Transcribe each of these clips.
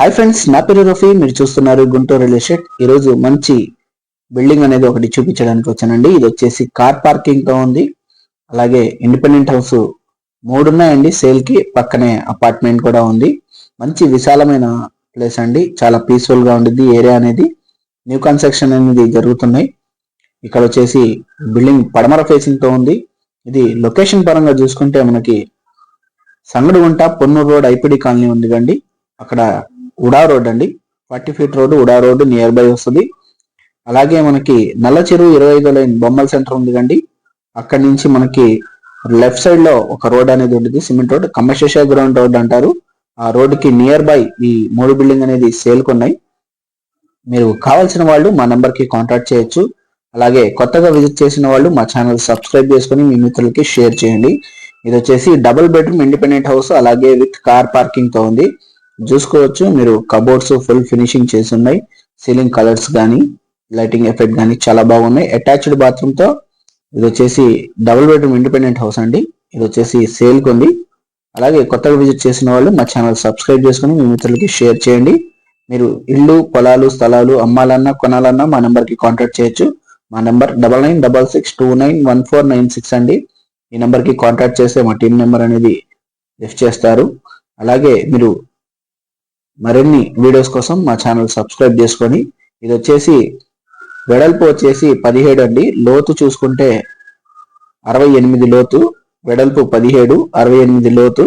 Hi friends నా పేరు రఫీ. మీరు చూస్తున్నారు గుంటూరు రియల్ ఎస్టేట్. ఈరోజు మంచి బిల్డింగ్ అనేది ఒకటి చూపించడానికి వచ్చానండి. ఇది వచ్చేసి కార్ పార్కింగ్తో ఉంది. అలాగే ఇండిపెండెంట్ హౌస్ మూడు ఉన్నాయండి. సేల్కి పక్కనే అపార్ట్మెంట్ కూడా ఉంది. మంచి విశాలమైన ప్లేస్ అండి. చాలా పీస్ఫుల్గా ఉండిద్ది ఏరియా అనేది. న్యూ కన్స్ట్రక్షన్ అనేది జరుగుతున్నాయి. ఇక్కడ వచ్చేసి బిల్డింగ్ పడమర ఫేసింగ్తో ఉంది. ఇది లొకేషన్ పరంగా చూసుకుంటే మనకి Sangadigunta Ponnuru road IPD colony ఉంది కండి అక్కడ ఉడా రోడ్ అండి. Forty feet road UDA road near by వస్తుంది అలాగే మనకి నల్ల చెరువు ఇరవై ఐదో లైన్ బొమ్మల సెంటర్ ఉంది కండి. అక్కడి నుంచి మనకి లెఫ్ట్ సైడ్లో ఒక రోడ్ అనేది ఉంటుంది సిమెంట్ రోడ్. కమ్మశేష గ్రౌండ్ రోడ్ అంటారు. ఆ రోడ్కి నియర్ బై ఈ మూడు బిల్డింగ్ అనేది సేల్ కొన్నాయి. మీరు కావాల్సిన వాళ్ళు మా నెంబర్కి కాంటాక్ట్ చేయొచ్చు. అలాగే కొత్తగా విజిట్ చేసిన వాళ్ళు మా ఛానల్ సబ్స్క్రైబ్ చేసుకుని మీ మిత్రులకి షేర్ చేయండి. ఇది వచ్చేసి డబుల్ బెడ్రూమ్ ఇండిపెండెంట్ హౌస్ అలాగే విత్ కార్ పార్కింగ్తో ఉంది. చూసుకోవచ్చు. మీరు కబోర్డ్స్ ఫుల్ ఫినిషింగ్ చేసి ఉన్నాయి సీలింగ్ కలర్స్ కానీ లైటింగ్ ఎఫెక్ట్ కానీ చాలా బాగున్నాయి. అటాచ్డ్ బాత్రూమ్తో ఇది వచ్చేసి డబుల్ బెడ్రూమ్ ఇండిపెండెంట్ హౌస్ అండి. ఇది వచ్చేసి సేల్ ఉంది. అలాగే కొత్తగా విజిట్ చేసిన వాళ్ళు మా ఛానల్ సబ్స్క్రైబ్ చేసుకుని మీ మిత్రులకి షేర్ చేయండి. మీరు ఇల్లు పొలాలు స్థలాలు అమ్మాలన్నా కొనాలన్నా మా నెంబర్కి కాంటాక్ట్ చేయొచ్చు. మా number double nine double six two nine one four nine six అండి. ఈ నెంబర్కి కాంటాక్ట్ చేస్తే మా టీం నెంబర్ అనేది లిఫ్ట్ చేస్తారు. అలాగే మీరు మరిన్ని వీడియోస్ కోసం మా ఛానల్ సబ్స్క్రైబ్ చేసుకొని ఇది వచ్చేసి వెడల్పు వచ్చేసి పదిహేడు అండి. లోతు చూసుకుంటే అరవై ఎనిమిది లోతు వెడల్పు పదిహేడు అరవై ఎనిమిది లోతు.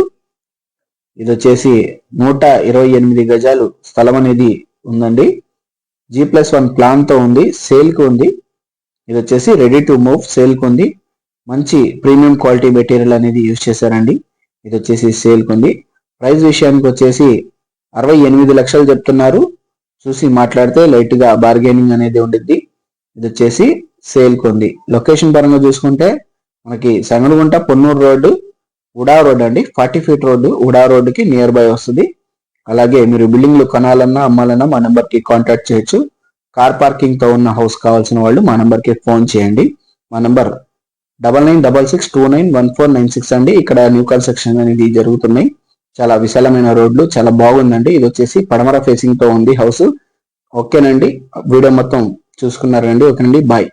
ఇది వచ్చేసి నూట ఇరవై ఎనిమిది గజాలు స్థలం అనేది ఉందండి. జీ ప్లస్ వన్ ప్లాన్తో ఉంది సేల్కి ఉంది. ఇది వచ్చేసి రెడీ టు మూవ్ సేల్కి ఉంది. మంచి ప్రీమియం క్వాలిటీ మెటీరియల్ అనేది యూజ్ చేశారండి. ఇది వచ్చేసి సేల్కి ఉంది. ప్రైస్ విషయానికి వచ్చేసి అరవై ఎనిమిది లక్షలు చెప్తున్నారు. చూసి మాట్లాడితే లైట్గా బార్గెనింగ్ అనేది ఉండిద్ది. ఇది వచ్చేసి సేల్ ఉంది లొకేషన్ పరంగా చూసుకుంటే మనకి Sanganagunta Ponnuru road UDA road అండి. ఫార్టీ ఫీట్ రోడ్డు ఉడా రోడ్డుకి నియర్ బై వస్తుంది. అలాగే మీరు బిల్డింగ్లు కొనాలన్నా అమ్మాలన్నా మా నెంబర్కి కాంటాక్ట్ చేయొచ్చు. కార్ పార్కింగ్తో ఉన్న హౌస్ కావాల్సిన వాళ్ళు మా నెంబర్కి ఫోన్ చేయండి. మా number double nine double six two nine one four nine six అండి. ఇక్కడ న్యూ కన్స్ట్రక్షన్ అనేది జరుగుతున్నాయి. చాలా విశాలమైన రోడ్లు చాలా బాగుందండి. ఇది వచ్చేసి పడమర ఫేసింగ్తో ఉంది హౌస్. ఓకేనండి. వీడియో మొత్తం చూసుకున్నారండి. ఓకేనండి. బాయ్.